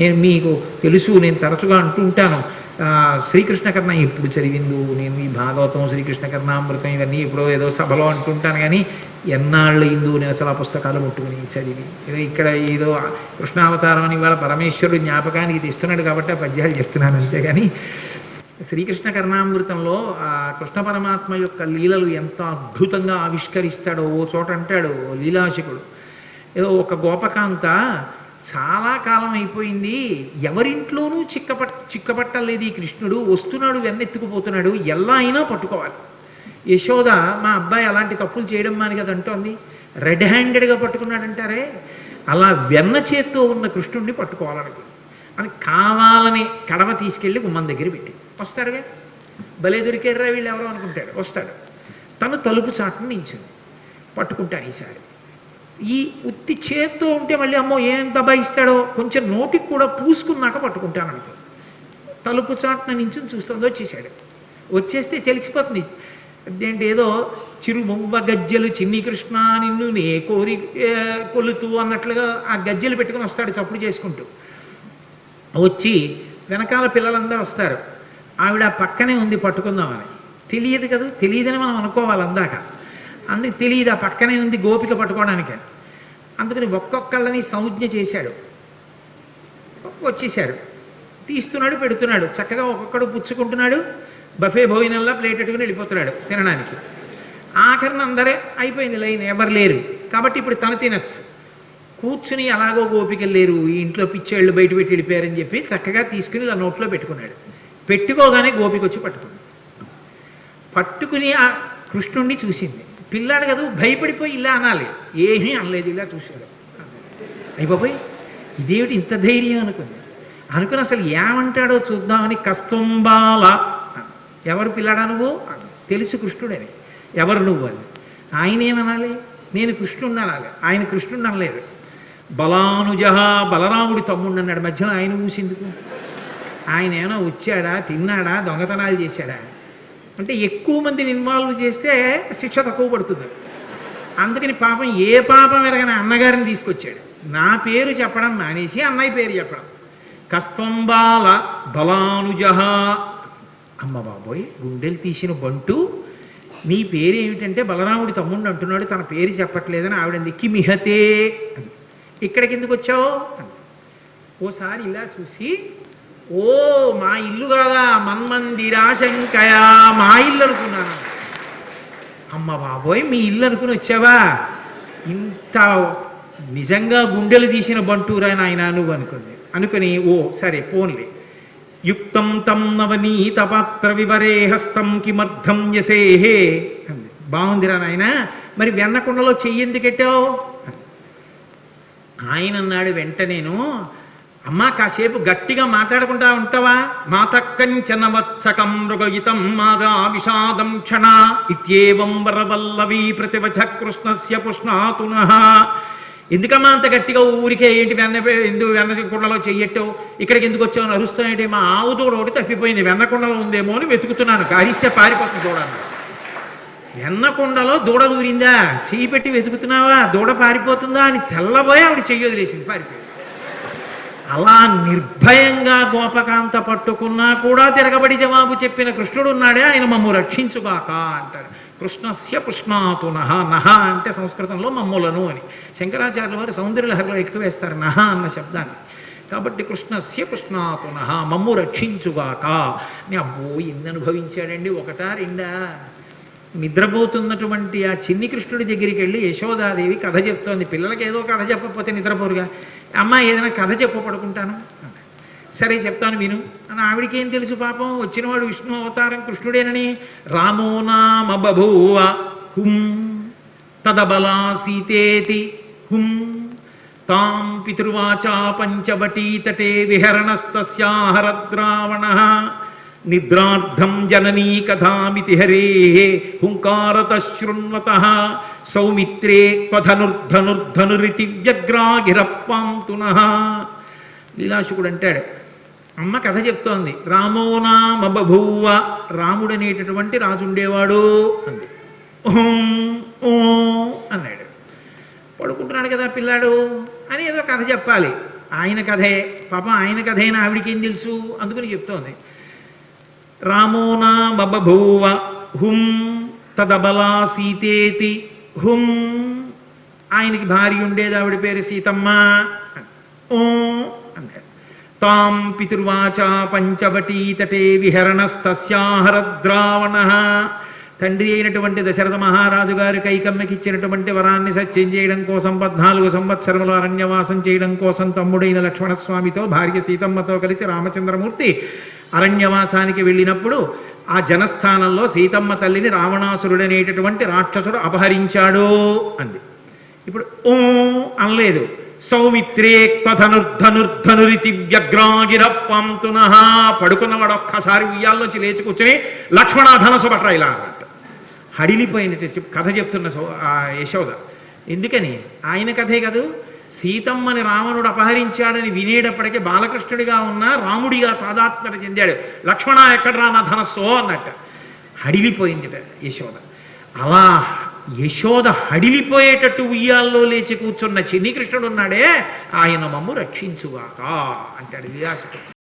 నేను మీకు తెలుసు నేను తరచుగా అంటూ ఉంటాను. శ్రీకృష్ణకర్ణ శ్రీకృష్ణ కర్ణ ఎప్పుడు చదివిందు నేను ఈ భాగవతం శ్రీకృష్ణ కర్ణామృతం ఇవన్నీ ఎప్పుడో ఏదో సభలో అంటుంటాను కానీ ఎన్నాళ్ళు ఇందు నేను అసలు ఆ పుస్తకాలు ముట్టుకుని చదివి. ఏదో ఇక్కడ ఏదో కృష్ణావతారం అని ఇవాళ పరమేశ్వరుడు జ్ఞాపకానికి తెస్తున్నాడు కాబట్టి ఆ పద్యాలు చెప్తున్నాను అంతేగాని శ్రీకృష్ణ కర్ణామృతంలో ఆ కృష్ణ పరమాత్మ యొక్క లీలలు ఎంత అద్భుతంగా ఆవిష్కరిస్తాడో ఓ చోట అంటాడు ఓ లీలాశకుడు. ఏదో ఒక గోపకాంత చాలా కాలం అయిపోయింది. ఎవరింట్లోనూ చిక్కపట్ చిక్కపట్టలేదు ఈ కృష్ణుడు. వస్తున్నాడు వెన్నెత్తుకుపోతున్నాడు. ఎలా అయినా పట్టుకోవాలి. యశోద మా అబ్బాయి అలాంటి తప్పులు చేయడం మాని కదా అంటోంది. రెడ్ హ్యాండెడ్గా పట్టుకున్నాడంటారే? అలా వెన్న చేత్తో ఉన్న కృష్ణుడిని పట్టుకోవాలనుకుంది. అని కావాలని కడవ తీసుకెళ్ళి గుమ్మం దగ్గర పెట్టి వస్తాడుగా? భలే దొరికేర్రా వీళ్ళు ఎవరో అనుకుంటాడు. వస్తాడు. తను తలుపు చాటును నించింది. పట్టుకుంటాను ఈసారి. ఈ ఉత్తి చేత్తో ఉంటే మళ్ళీ అమ్మో ఏం దబాయిస్తాడో కొంచెం నోటికి కూడా పూసుకున్నాక పట్టుకుంటాను తలుపు చాటున నించుని చూస్తుంది వచ్చేసాడు వచ్చేస్తే తెలిసిపోతుంది. అదేంటి ఏదో చిరుమువ్వ గజ్జెలు చిన్ని కృష్ణ నిన్ను నే కోరి ఏ, కొలుతూ అన్నట్లుగా ఆ గజ్జెలు పెట్టుకుని వస్తాడు చప్పుడు చేసుకుంటూ. వచ్చి వెనకాల పిల్లలందరూ వస్తారు. ఆవిడ పక్కనే ఉంది పట్టుకుందామని. తెలియదు కదా తెలియదని మనం అనుకోవాలి అందాక అందుకు తెలియదు ఆ పక్కనే ఉంది గోపిక పట్టుకోవడానికి. అందుకని ఒక్కొక్కళ్ళని సంజ్ఞ చేశాడు. వచ్చేసాడు తీస్తున్నాడు పెడుతున్నాడు. చక్కగా ఒక్కొక్కడు పుచ్చుకుంటున్నాడు. బఫే భోజనంలో ప్లేట్ పెట్టుకుని వెళ్ళిపోతున్నాడు తినడానికి. ఆఖరిన అందరే అయిపోయింది లైన్ ఎవరు లేరు. కాబట్టి ఇప్పుడు తను తినచ్చు. కూర్చుని అలాగో గోపికలు లేరు. ఈ ఇంట్లో పిచ్చేళ్ళు బయట పెట్టి వెళ్ళిపోయారని చెప్పి చక్కగా తీసుకుని ఇలా నోట్లో పెట్టుకున్నాడు. పెట్టుకోగానే గోపిక వచ్చి పట్టుకుంది. పట్టుకుని ఆ కృష్ణుణ్ణి చూసింది. పిల్లాడు కదా భయపడిపోయి ఇలా అనాలి. ఏమీ అనలేదు ఇలా చూశాడు. అయిపోయి ఇదేమిటి ఇంత ధైర్యం అనుకుంది? అనుకుని అసలు ఏమంటాడో చూద్దామని కస్తుంబాల ఎవరు పిల్లాడా నువ్వు? తెలుసు కృష్ణుడని. ఎవరు నువ్వు అని. ఆయన ఏమనాలి? నేను కృష్ణుడిని అనాలి. ఆయన కృష్ణుడిని అనలేదు. బలానుజ బలరాముడి తమ్ముడు అన్నాడు. మధ్యలో ఆయన ఊసిందుకు. ఆయన ఏమైనా వచ్చాడా తిన్నాడా దొంగతనాలు చేశాడా? అంటే ఎక్కువ మందిని ఇన్వాల్వ్ చేస్తే శిక్ష తక్కువ పడుతుంది. అందుకని పాపం ఏ పాపం ఎరగని అన్నగారిని తీసుకొచ్చాడు. నా పేరు చెప్పడం మానేసి అన్నయ్య పేరు చెప్పడం. కస్తంబాల బలానుజ. అమ్మ బాబోయ్ గుండెలు తీసిన బంటు. నీ పేరు ఏమిటంటే బలరాముడి తమ్ముడు అంటున్నాడు తన పేరు చెప్పట్లేదని ఆవిడంది కిమిహతే అంది. ఇక్కడికి ఎందుకు వచ్చావు? ఓసారి ఇలా చూసి ఓ మా ఇల్లు కాదా? మన్మందిరాశంకయా. మా ఇల్లు అనుకున్నాను. అమ్మ బాబోయ్ మీ ఇల్లు అనుకుని వచ్చావా? ఇంత నిజంగా గుండెలు తీసిన బంటూరా ఆయన నువ్వు అనుకుంది. అనుకుని ఓ సరే పోన్లే. యుక్తం తం నవనీత పాత్ర వివరే హస్తం కిమర్థం యసేహే అంది. బాగుందిరా నాయన మరి వెన్నకుండలో చెయ్యి ఎందుకెట్టావు ఆయన అన్నాడు వెంటనేను అమ్మా కాసేపు గట్టిగా మాట్లాడకుండా ఉంటావా? మాతక్కంచన మృగయుతం మాదా విషాదం క్షణ. ఇత్యేవం వరవల్లవీ ప్రతివచ కృష్ణస్య పుష్ణాతున. ఎందుకమ్మా అంత గట్టిగా ఊరికే ఏంటి వెన్న ఎందుకు వెన్న కుండలో చెయ్యట్టావు ఇక్కడికి ఎందుకు వచ్చావు? అని అరుస్తానంటే? మా ఆవు దూడ ఒకటి తప్పిపోయింది. వెన్న కుండలో ఉందేమో అని వెతుకుతున్నాను. కారిస్తే పారిపోతుంది చూడాలి వెన్నకొండలో దూడ దూరిందా? చెయ్యి పెట్టి వెతుకుతున్నావా? దూడ పారిపోతుందా అని తెల్లబోయి ఆవిడ చెయ్యి వదిలేసింది. పారిపోయింది అలా నిర్భయంగా గోపకాంత పట్టుకున్నా కూడా తిరగబడి జవాబు చెప్పిన కృష్ణుడు ఉన్నాడే ఆయన మమ్ము రక్షించుగాక అంటాడు. కృష్ణస్య పుష్ణాతు నహ నహ అంటే సంస్కృతంలో మమ్ములను అని. శంకరాచార్యుల వారు సౌందర్యలహరిలో ఎక్కువ వేస్తారు నహ అన్న శబ్దాన్ని. కాబట్టి కృష్ణస్య పుష్ణాతు నహ మమ్ము రక్షించుగాక. అని అబ్బో ఇందనుభవించాడండి అనుభవించాడండి ఒకటా రెండా? నిద్రపోతున్నటువంటి ఆ చిన్ని కృష్ణుడి దగ్గరికి వెళ్ళి యశోదాదేవి కథ చెప్తోంది. పిల్లలకి ఏదో కథ చెప్పకపోతే నిద్రపోరుగా. అమ్మ ఏదైనా కథ చెప్ప పడుకుంటాను సరే చెప్తాను విను. అని ఆవిడికి ఏం తెలుసు పాపం? వచ్చినవాడు విష్ణు అవతారం కృష్ణుడేనని. రామో నామ బభూవ హుం తదబలా సీతేతి హుం తాం పితృవాచా పంచవటీతటే విహరణస్తస్యాహరద్రావణ నిద్రార్థం జననీ కథామితి హరే హుంకారత శృణ్వత సౌమిత్రే క్వధనుర్ధనుర్ధనురితి వ్యగ్రాగిరప్పాంతున లీలాశుకుడు అంటాడు అమ్మ కథ చెప్తోంది రామో నామ బభూవ రాముడు అనేటటువంటి రాజు ఉండేవాడు అంది. ఓం ఓ అన్నాడు. పడుకుంటున్నాడు కదా పిల్లాడు అని ఏదో కథ చెప్పాలి. ఆయన కథే పాపం ఆయన కథైనా ఆవిడికి ఏం తెలుసు? అందుకని చెప్తోంది. రామోనా బబభూవ హుం తదబలా సీతేతి హుం. ఆయనకి భార్య ఉండేది ఆవిడ పేరు సీతమ్మ. ఊ అన్నాడు తాం పితుర్వాచ పంచవటీ తటే విహరణస్తస్యాహరద్రావణ తండ్రి అయినటువంటి దశరథ మహారాజు గారి కైకమ్మకి ఇచ్చినటువంటి వరాన్ని సత్యం చేయడం కోసం పద్నాలుగు సంవత్సరములు అరణ్యవాసం చేయడం కోసం తమ్ముడైన లక్ష్మణస్వామితో భార్య సీతమ్మతో కలిసి రామచంద్రమూర్తి అరణ్యవాసానికి వెళ్ళినప్పుడు ఆ జనస్థానంలో సీతమ్మ తల్లిని రావణాసురుడనేటటువంటి రాక్షసుడు అపహరించాడు అంది. ఇప్పుడు ఓ అనలేదు. సౌమిత్రే క్వధనుర్ధనుర్ధనురితి వ్యగ్రాగిర పంతున పడుకున్నవాడు ఒక్కసారి ఉయ్యాల్లోంచి లేచి కూర్చొని లక్ష్మణ ధనసు పట్రా ఇలా అన్నట్టు హడిలిపోయినట్టు కథ చెప్తున్న సో ఆ యశోద. ఎందుకని? ఆయన కథే కాదు? సీతమ్మని రావణుడు అపహరించాడని వినేటప్పటికీ బాలకృష్ణుడిగా ఉన్న రాముడిగా తాదాత్మ్యత చెందాడు. లక్ష్మణ ఎక్కడ్రా నా ధనస్సో? అన్నట్టు. హడిలిపోయిందిట యశోద. అలా యశోద హడిలిపోయేటట్టు ఉయ్యాల్లో లేచి కూర్చున్న చిన్ని కృష్ణుడు ఉన్నాడే ఆయన మమ్ము రక్షించుగాక అంటాడు వ్యాసుడు